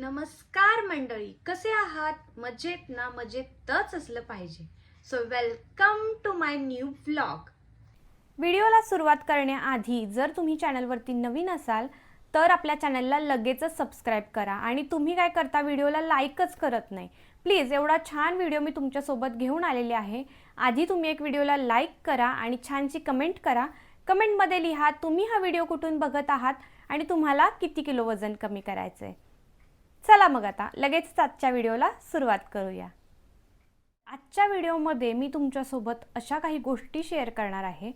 नमस्कार मंडळी कसे आहात? मजेत ना? मजेतच असलं पाहिजे. So welcome to my new vlog व्हिडिओला सुरुवात करण्याआधी जर तुम्ही चॅनलवरती नवीन असाल तर आपल्या चॅनलला लगेचच सबस्क्राईब करा आणि तुम्ही काय करता व्हिडिओला लाईकच करत नाही. प्लीज एवढा छान व्हिडिओ मी तुमच्यासोबत घेऊन आलेले आहे. आधी तुम्ही एक व्हिडिओला लाईक करा आणि छानशी कमेंट करा. कमेंटमध्ये लिहा तुम्ही हा व्हिडिओ कुठून बघत आहात आणि तुम्हाला किती किलो वजन कमी करायचं आहे चला मग आता लगेच आजच्या व्हिडिओला सुरुवात करूया. आजच्या व्हिडिओमध्ये मी तुमच्यासोबत अशा काही गोष्टी शेअर करणार आहे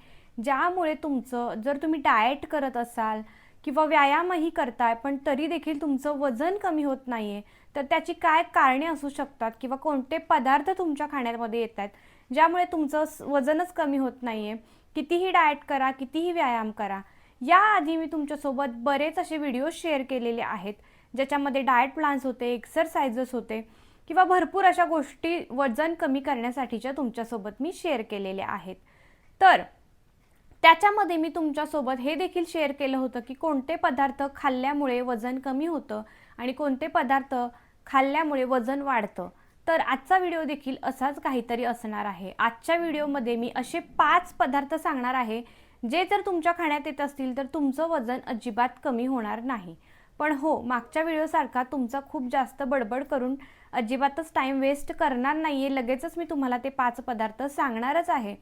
ज्यामुळे तुमचं जर तुम्ही डाएट करत असाल किंवा व्यायामही करताय पण तरी देखील तुमचं वजन कमी होत नाही आहे तर त्याची काय कारणे असू शकतात किंवा कोणते पदार्थ तुमच्या खाण्यामध्ये येत आहेत ज्यामुळे तुमचं वजनच कमी होत नाही आहे कितीही डाएट करा कितीही व्यायाम करा याआधी मी तुमच्यासोबत बरेच असे व्हिडिओ शेअर केलेले आहेत ज्याच्यामध्ये डाएट प्लान्स होते एक्सरसाइजेस होते किंवा भरपूर अशा गोष्टी वजन कमी करण्यासाठीच्या तुमच्यासोबत मी शेअर केलेल्या आहेत. तर त्याच्यामध्ये मी तुमच्यासोबत हे देखील शेअर केलं होतं की कोणते पदार्थ खाल्ल्यामुळे वजन कमी होतं आणि कोणते पदार्थ खाल्ल्यामुळे वजन वाढतं. तर आजचा व्हिडिओ देखील असाच काहीतरी असणार आहे. आजच्या व्हिडिओमध्ये मी असे पाच पदार्थ सांगणार आहे जे जर तुमच्या खाण्यात येत असतील तर तुमचं वजन अजिबात कमी होणार नाही. पण हो मागच्या व्हिडिओसारखा तुमचा खूप जास्त बडबड करून अजिबातच टाईम वेस्ट करणार नाही आहे लगेचच मी तुम्हाला ते पाच पदार्थ सांगणारच आहे.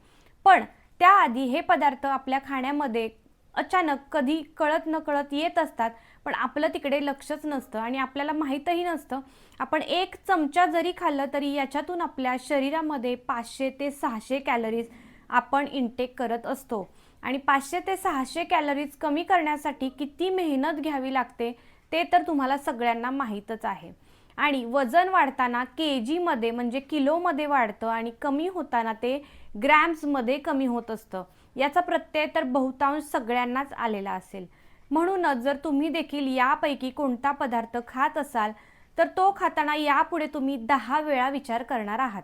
पण त्याआधी हे पदार्थ आपल्या खाण्यामध्ये अचानक कधी कळत न कळत येत असतात पण आपलं तिकडे लक्षच नसतं आणि आपल्याला माहीतही नसतं. आपण एक चमचा जरी खाल्लं तरी याच्यातून आपल्या शरीरामध्ये पाचशे ते सहाशे कॅलरीज आपण इनटेक करत असतो. आणि पाचशे ते सहाशे कॅलरीज कमी करण्यासाठी किती मेहनत घ्यावी लागते ते तर तुम्हाला सगळ्यांना माहीतच आहे. आणि वजन वाढताना के जीमध्ये म्हणजे किलोमध्ये वाढतं आणि कमी होताना ते ग्रॅम्समध्ये कमी होत असतं. याचा प्रत्यय तर बहुतांश सगळ्यांनाच आलेला असेल. म्हणूनच जर तुम्ही देखील यापैकी कोणता पदार्थ खात असाल तर तो खाताना यापुढे तुम्ही दहा वेळा विचार करणार आहात.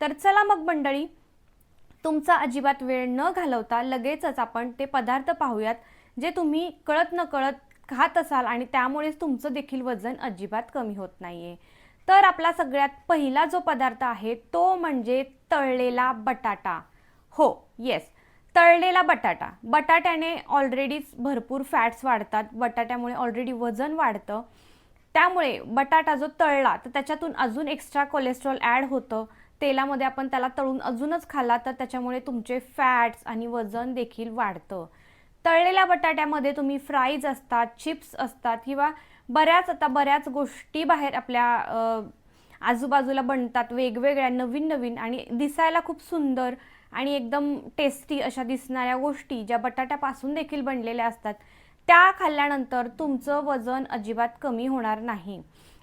तर चला मग मंडळी तुमचा अजिबात वेळ न घालवता लगेचच आपण ते पदार्थ पाहूयात जे तुम्ही कळत न कळत खात असाल आणि त्यामुळेच तुमचं देखील वजन अजिबात कमी होत नाही आहे तर आपला सगळ्यात पहिला जो पदार्थ आहे तो म्हणजे तळलेला बटाटा. हो येस तळलेला बटाटा. बटाट्याने ऑलरेडीच भरपूर फॅट्स वाढतात. बटाट्यामुळे ऑलरेडी वजन वाढतं. त्यामुळे बटाटा जो तळला तर त्याच्यातून अजून एक्स्ट्रा कोलेस्ट्रॉल ॲड होतं. तेलामध्ये आपण त्याला तळून अजूनच खाल्ला तर त्याच्यामुळे तुमचे फॅट्स आणि वजन देखील वाढतं. तळलेल्या बटाट्यामध्ये तुम्ही फ्राईज असतात चिप्स असतात किंवा बऱ्याच आता बऱ्याच गोष्टी बाहेर आपल्या आजूबाजूला बनतात वेगवेगळ्या नवीन नवीन आणि दिसायला खूप सुंदर आणि एकदम टेस्टी अशा दिसणाऱ्या गोष्टी ज्या बटाट्यापासून देखील बनलेल्या असतात त्या खाल्ल्यानंतर तुमचं वजन अजिबात कमी होणार नाही.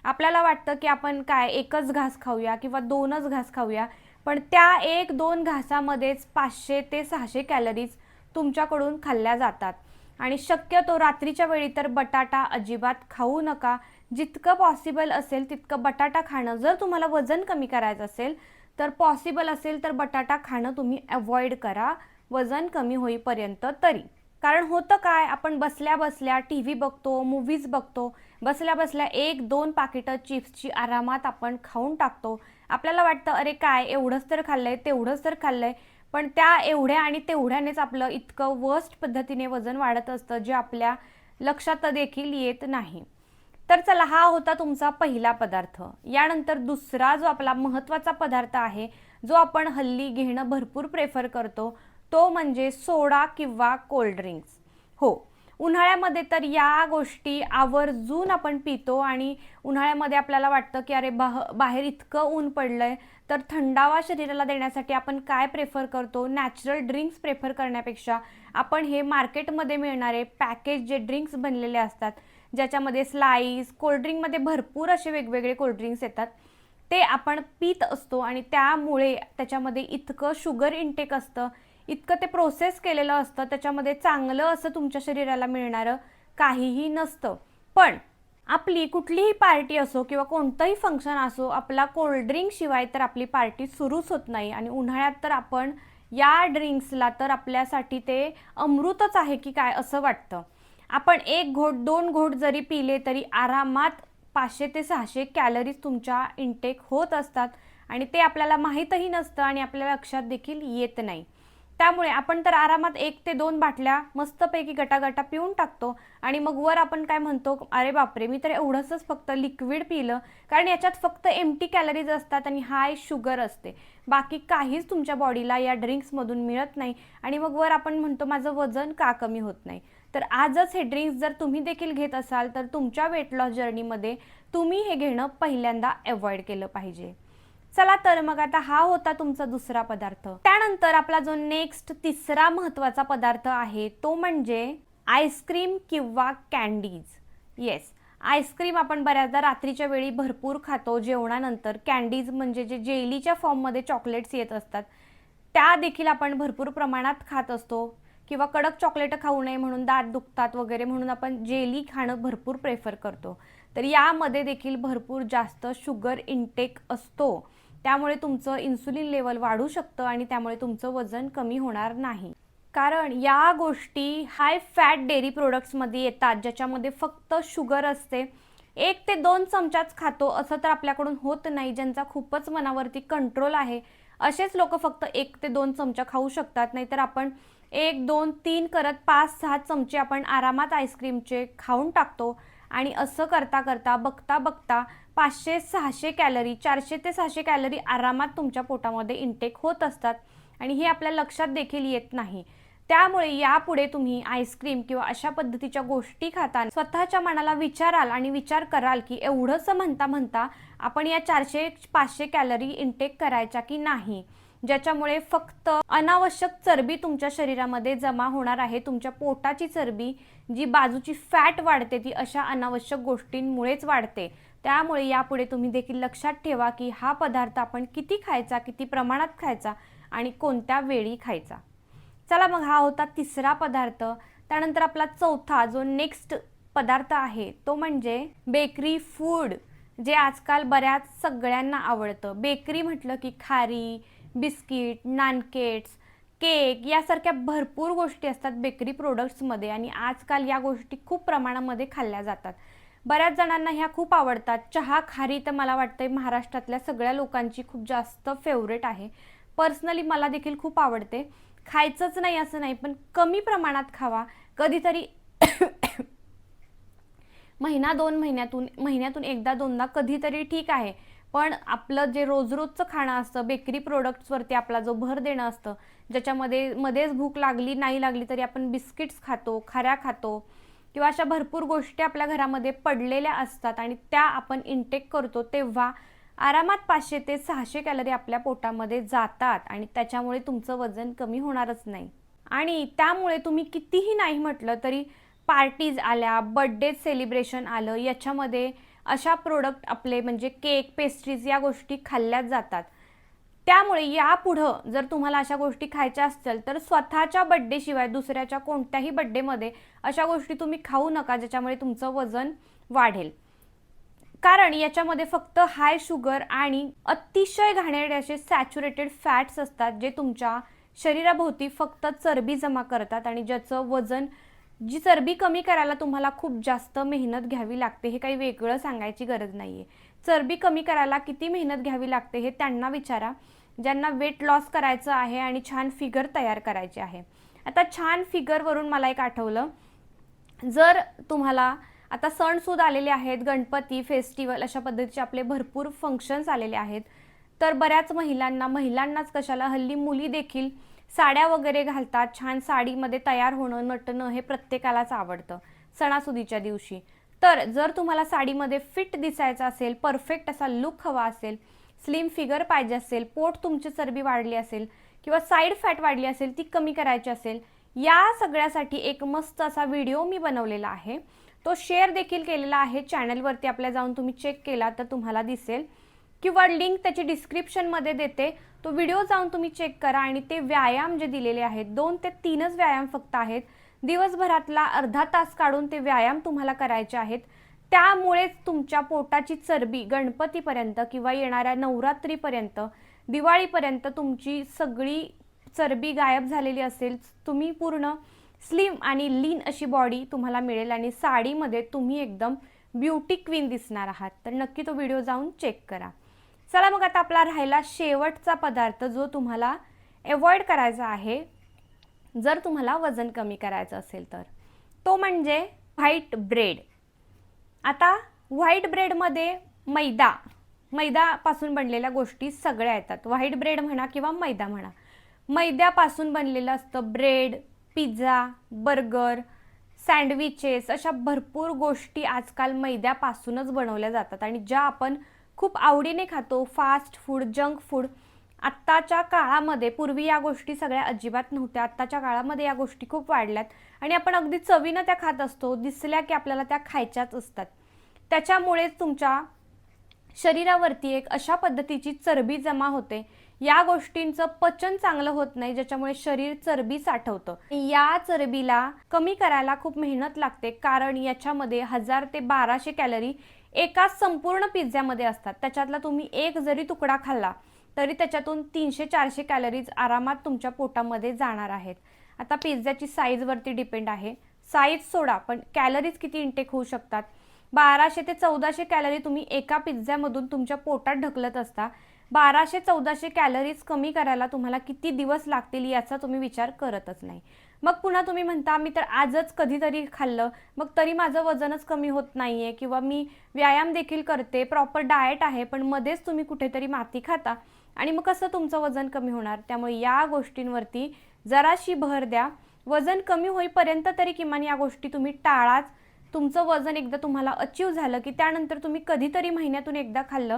आपल्याला वाटतं की आपण काय एकच घास खाऊया किंवा दोनच घास खाऊया पण त्या एक दोन घासामध्येच पाचशे ते सहाशे कॅलरीज तुमच्याकडून खाल्ल्या जातात. आणि शक्यतो रात्रीच्या वेळी तर बटाटा अजिबात खाऊ नका. जितकं पॉसिबल असेल तितकं बटाटा खाणं. जर तुम्हाला वजन कमी करायचं असेल तर पॉसिबल असेल तर बटाटा खाणं तुम्ही अवॉइड करा. वजन कमी होईपर्यंत तरी. कारण होतं काय? आपण बसल्या बसल्या टी व्ही बघतो मूवीज बघतो बसल्या बसल्या एक दोन पाकिटं चिप्सची आरामात आपण खाऊन टाकतो. आपल्याला वाटतं अरे काय एवढंच तर खाल्लंय तेवढंच तर खाल्लंय. पण त्या एवढ्या आणि तेवढ्यानेच आपलं इतकं वर्स्ट पद्धतीने वजन वाढत असतं जे आपल्या लक्षात देखील येत नाही. तर चला हा होता तुमचा पहिला पदार्थ. यानंतर दुसरा जो आपला महत्त्वाचा पदार्थ आहे जो आपण हल्ली घेणं भरपूर प्रेफर करतो तो म्हणजे सोडा किंवा कोल्ड्रिंक्स हो उन्हाळ्यामध्ये तर या गोष्टी आवर्जून आपण पितो आणि उन्हाळ्यामध्ये आपल्याला वाटतं की अरे बाह बाहेर इतकं ऊन पडलं आहे तर थंडावा शरीराला देण्यासाठी आपण काय प्रेफर करतो? नॅचरल ड्रिंक्स प्रेफर करण्यापेक्षा आपण हे मार्केटमध्ये मिळणारे पॅकेज जे ड्रिंक्स बनलेले असतात ज्याच्यामध्ये स्लाईस कोल्ड्रिंकमध्ये भरपूर असे वेगवेगळे कोल्ड्रिंक्स येतात ते आपण पित असतो आणि त्यामुळे त्याच्यामध्ये इतकं शुगर इनटेक असतं इतकं ते प्रोसेस केलेलं असतं त्याच्यामध्ये चांगलं असं तुमच्या शरीराला मिळणारं काहीही नसतं. पण आपली कुठलीही पार्टी असो किंवा कोणतंही फंक्शन असो आपला कोल्ड्रिंक शिवाय तर आपली पार्टी सुरूच होत नाही. आणि उन्हाळ्यात तर आपण या ड्रिंक्सला तर आपल्यासाठी ते अमृतच आहे की काय असं वाटतं. आपण एक घोट दोन घोट जरी पिले तरी आरामात पाचशे ते सहाशे कॅलरीज तुमच्या इंटेक होत असतात आणि ते आपल्याला माहीतही नसतं आणि आपल्या लक्षात देखील येत नाही. त्यामुळे आपण तर आरामात एक ते दोन बाटल्या मस्तपैकी गटागटा पिऊन टाकतो आणि मग वर आपण काय म्हणतो अरे बापरे मी तर एवढंच फक्त लिक्विड पिलं. कारण याच्यात फक्त एमटी कॅलरीज असतात आणि हाय शुगर असते. बाकी काहीच तुमच्या बॉडीला या ड्रिंक्समधून मिळत नाही आणि मग वर आपण म्हणतो माझं वजन का कमी होत नाही? तर आजच हे ड्रिंक्स जर तुम्ही देखील घेत असाल तर तुमच्या वेट लॉस जर्नीमध्ये तुम्ही हे घेणं पहिल्यांदा अवॉइड केलं पाहिजे. चला तर मग आता हा होता तुमचा दुसरा पदार्थ. त्यानंतर आपला जो नेक्स्ट तिसरा महत्त्वाचा पदार्थ आहे तो म्हणजे आईस्क्रीम किंवा कॅन्डीज येस आईस्क्रीम आपण बऱ्याचदा रात्रीच्या वेळी भरपूर खातो जेवणानंतर कॅन्डीज म्हणजे जे जेलीच्या फॉर्ममध्ये चॉकलेट्स येत असतात त्या देखील आपण भरपूर प्रमाणात खात असतो. किंवा कडक चॉकलेट खाऊ नये म्हणून दात दुखतात वगैरे म्हणून आपण जेली खाणं भरपूर प्रेफर करतो. तर यामध्ये देखील भरपूर जास्त शुगर इंटेक असतो. त्यामुळे तुमचं इन्सुलिन लेवल वाढू शकतं आणि त्यामुळे तुमचं वजन कमी होणार नाही. कारण या गोष्टी हाय फॅट डेअरी प्रोडक्ट्समध्ये येतात ज्याच्यामध्ये फक्त शुगर असते. एक ते दोन चमचाच खातो असं तर आपल्याकडून होत नाही ज्यांचा खूपच मनावरती कंट्रोल आहे. असेच लोक फक्त एक ते दोन चमचा खाऊ शकतात नाहीतर आपण एक दोन तीन करत पाच सहा चमचे आपण आरामात आईस्क्रीमचे खाऊन टाकतो. आणि असं करता करता बघता बघता पाचशे सहाशे कॅलरी चारशे ते सहाशे कॅलरी आरामात तुमच्या पोटामध्ये इंटेक होत असतात. आणि हे आपल्या लक्षात देखील येत नाही. त्यामुळे यापुढे तुम्ही आईस्क्रीम किंवा अशा पद्धतीच्या गोष्टी खाताना स्वतःच्या मनाला विचाराल आणि विचार कराल की एवढंसं म्हणता म्हणता आपण या चारशे पाचशे कॅलरी इंटेक करायच्या की नाही? ज्याच्यामुळे फक्त अनावश्यक चरबी तुमच्या शरीरामध्ये जमा होणार आहे. तुमच्या पोटाची चरबी जी बाजूची फॅट वाढते ती अशा अनावश्यक गोष्टींमुळेच वाढते. त्यामुळे यापुढे तुम्ही देखील लक्षात ठेवा की हा पदार्थ आपण किती खायचा किती प्रमाणात खायचा आणि कोणत्या वेळी खायचा. चला मग हा होता तिसरा पदार्थ. त्यानंतर आपला चौथा जो नेक्स्ट पदार्थ आहे तो म्हणजे बेकरी फूड जे आजकाल बऱ्याच सगळ्यांना आवडतं. बेकरी म्हटलं की खारी बिस्किट नानकेट्स केक यासारख्या भरपूर गोष्टी असतात बेकरी प्रोडक्ट्समध्ये आणि आजकाल या गोष्टी खूप प्रमाणामध्ये खाल्ल्या जातात. बऱ्याच जणांना ह्या खूप आवडतात. चहा खारी तर मला वाटतं महाराष्ट्रातल्या सगळ्या लोकांची खूप जास्त फेवरेट आहे. पर्सनली मला देखील खूप आवडते. खायचंच नाही असं नाही पण कमी प्रमाणात खावा. कधीतरी महिना दोन महिन्यातून महिन्यातून एकदा दोनदा कधीतरी ठीक आहे. पण आपलं जे रोज रोजचं खाणं असतं बेकरी प्रोडक्ट्सवरती आपला जो भर देणं असतं ज्याच्यामध्ये मध्येच भूक लागली नाही लागली तरी आपण बिस्किट्स खातो खाऱ्या खातो किंवा अशा भरपूर गोष्टी आपल्या घरामध्ये पडलेल्या असतात आणि त्या आपण इंटेक करतो तेव्हा आरामात पाचशे ते सहाशे कॅलरी आपल्या पोटामध्ये जातात आणि त्याच्यामुळे तुमचं वजन कमी होणारच नाही. आणि त्यामुळे तुम्ही कितीही नाही म्हटलं तरी पार्टीज आल्या बड्डे सेलिब्रेशन आलं याच्यामध्ये अशा प्रोडक्ट आपले म्हणजे केक पेस्ट्रीज या गोष्टी खाल्ल्या जातात. त्यामुळे यापुढं जर तुम्हाला अशा गोष्टी खायच्या असतील तर स्वतःच्या बड्डेशिवाय दुसऱ्याच्या कोणत्याही बड्डेमध्ये अशा गोष्टी तुम्ही खाऊ नका ज्याच्यामुळे तुमचं वजन वाढेल. कारण याच्यामध्ये फक्त हाय शुगर आणि अतिशय घाणेरडे असे सॅच्युरेटेड फॅट्स असतात जे तुमच्या शरीराभोवती फक्त चरबी जमा करतात आणि ज्याचं वजन जी चरबी कमी करायला तुम्हाला खूप जास्त मेहनत घ्यावी लागते हे काही वेगळं सांगायची गरज नाही आहे चरबी कमी करायला किती मेहनत घ्यावी लागते हे त्यांना विचारा. ज्यांना वेट लॉस करायचं आहे आणि छान फिगर तयार करायचे आहे. आता छान फिगरवरून मला एक आठवलं. जर तुम्हाला आता सणसूद आलेले आहेत गणपती फेस्टिवल अशा पद्धतीचे आपले भरपूर फंक्शन्स आलेले आहेत तर बऱ्याच महिलांना महिलांनाच कशाला हल्ली मुली देखील साड्या वगैरे घालतात छान साडीमध्ये तयार होणं नटणं हे प्रत्येकालाच आवडतं सणासुदीच्या दिवशी. तर जर तुम्हाला साडीमध्ये फिट दिसायचं असेल परफेक्ट असा लुक हवा असेल स्लिम फिगर पाहिजे असेल पोट तुमची चरबी वाढली असेल किंवा साईड फॅट वाढली असेल ती कमी करायची असेल या सगळ्यासाठी एक मस्त असा व्हिडिओ मी बनवलेला आहे. तो शेअर देखील केलेला आहे. चॅनलवरती आपल्या जाऊन तुम्ही चेक केला तर तुम्हाला दिसेल. किंवा लिंक त्याची डिस्क्रिप्शनमध्ये देते. तो व्हिडिओ जाऊन तुम्ही चेक करा आणि ते व्यायाम जे दिलेले आहेत दोन ते तीनच व्यायाम फक्त आहेत. दिवसभरातला अर्धा तास काढून ते व्यायाम तुम्हाला करायचे आहेत. त्यामुळेच तुमच्या पोटाची चरबी गणपतीपर्यंत किंवा येणाऱ्या नवरात्रीपर्यंत दिवाळीपर्यंत तुमची सगळी चरबी गायब झालेली असेल तुम्ही पूर्ण स्लिम आणि लीन अशी बॉडी तुम्हाला मिळेल आणि साडीमध्ये तुम्ही एकदम ब्युटी क्वीन दिसणार आहात. तर नक्की तो व्हिडिओ जाऊन चेक करा. चला मग आता आपला राहिला शेवटचा पदार्थ जो तुम्हाला अवॉइड करायचा आहे. जर तुम्हाला वजन कमी करायचं असेल तर. तो म्हणजे व्हाईट ब्रेड आता व्हाईट ब्रेडमध्ये मैदा. मैदापासून बनलेल्या गोष्टी सगळ्या येतात. व्हाईट ब्रेड म्हणा किंवा मैदा म्हणा. मैद्यापासून बनलेलं असतं ब्रेड पिझ्झा बर्गर सँडविचेस अशा भरपूर गोष्टी आजकाल मैद्यापासूनच बनवल्या जातात आणि ज्या आपण खूप आवडीने खातो फास्ट फूड जंक फूड आत्ताच्या काळामध्ये पूर्वी या गोष्टी सगळ्या अजिबात नव्हत्या. आत्ताच्या काळामध्ये या गोष्टी खूप वाढल्यात. आणि आपण अगदी चवीनं त्या खात असतो दिसल्या की आपल्याला त्या खायच्याच असतात. त्याच्यामुळेच तुमच्या शरीरावरती एक अशा पद्धतीची चरबी जमा होते. या गोष्टींचं पचन चांगलं होत नाही ज्याच्यामुळे शरीर चरबी साठवतं. या चरबीला कमी करायला खूप मेहनत लागते कारण याच्यामध्ये हजार ते बाराशे कॅलरी एका संपूर्ण पिझ्झ्यामध्ये असतात. त्याच्यातला तुम्ही एक जरी तुकडा खाल्ला तरी त्याच्यातून तीनशे चारशे कॅलरीज आरामात तुमच्या पोटामध्ये जाणार आहेत. आता पिझ्झ्याची साईजवरती डिपेंड आहे. साईज सोडा पण कॅलरीज किती इंटेक होऊ शकतात? बाराशे ते चौदाशे कॅलरी तुम्ही एका पिझ्झ्यामधून तुमच्या पोटात ढकलत असता बाराशे चौदाशे कॅलरीज कमी करायला तुम्हाला किती दिवस लागतील याचा तुम्ही विचार करतच नाही. मग पुन्हा तुम्ही म्हणता मी तर आजच कधीतरी खाल्लं. मग तरी माझं वजनच कमी होत नाही आहे किंवा मी व्यायाम देखील करते. प्रॉपर डाएट आहे पण मध्येच तुम्ही कुठेतरी माती खाता. आणि मग कसं तुमचं वजन कमी होणार? त्यामुळे या गोष्टींवरती जराशी भर द्या. वजन कमी होईपर्यंत तरी किमान या गोष्टी तुम्ही टाळाच. तुमचं वजन एकदा तुम्हाला अचीव झालं की त्यानंतर तुम्ही कधीतरी महिन्यातून एकदा खाल्लं.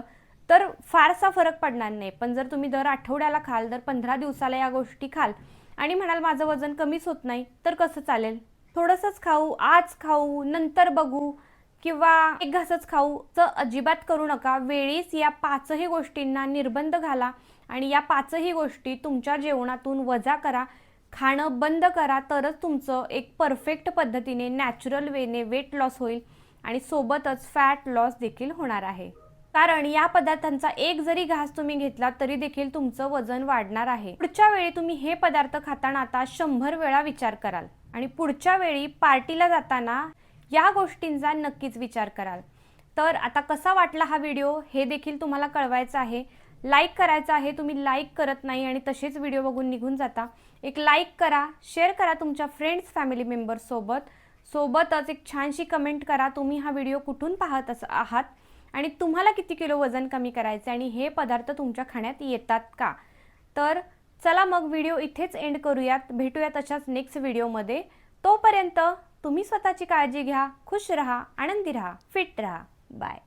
तर फारसा फरक पडणार नाही. पण जर तुम्ही दर आठवड्याला खाल दर पंधरा दिवसाला या गोष्टी खाल आणि म्हणाल माझं वजन कमीच होत नाही तर कसं चालेल? थोडंसंच खाऊ आज खाऊ नंतर बघू किंवा एक घासच खाऊ तर अजिबात करू नका. वेळीच या पाचही गोष्टींना निर्बंध घाला आणि या पाचही गोष्टी तुमच्या जेवणातून वजा करा. खाणं बंद करा तरच तुमचं एक परफेक्ट पद्धतीने नॅचरल वेने वेट लॉस होईल आणि सोबतच फॅट लॉस देखील होणार आहे. कारण या पदार्थांचा एक जरी घास तुम्ही घेतला तरी देखील तुमचं वजन वाढणार आहे. पुढच्या वेळी तुम्ही हे पदार्थ खाताना आता शंभर वेळा विचार कराल. आणि पुढच्या वेळी पार्टीला जाताना या गोष्टींचा नक्कीच विचार कराल. तर आता कसा वाटला हा व्हिडिओ हे देखील तुम्हाला कळवायचं आहे. लाईक करायचं आहे तुम्ही लाईक करत नाही आणि तसेच व्हिडिओ बघून निघून जाता. एक लाईक करा शेअर करा तुमच्या फ्रेंड्स फॅमिली मेंबर्ससोबत सोबतच एक छानशी कमेंट करा तुम्ही हा व्हिडिओ कुठून पाहत अस आहात? आणि तुम्हाला किती किलो वजन कमी करायचे आणि हे पदार्थ तुमच्या खाण्यात येतात का? तर चला मग व्हिडिओ इथेच एंड करूयात. भेटूयात अशाच नेक्स्ट व्हिडिओमध्ये. तोपर्यंत तुम्ही स्वतःची काळजी घ्या खुश राहा आनंदी राहा फिट राहा. बाय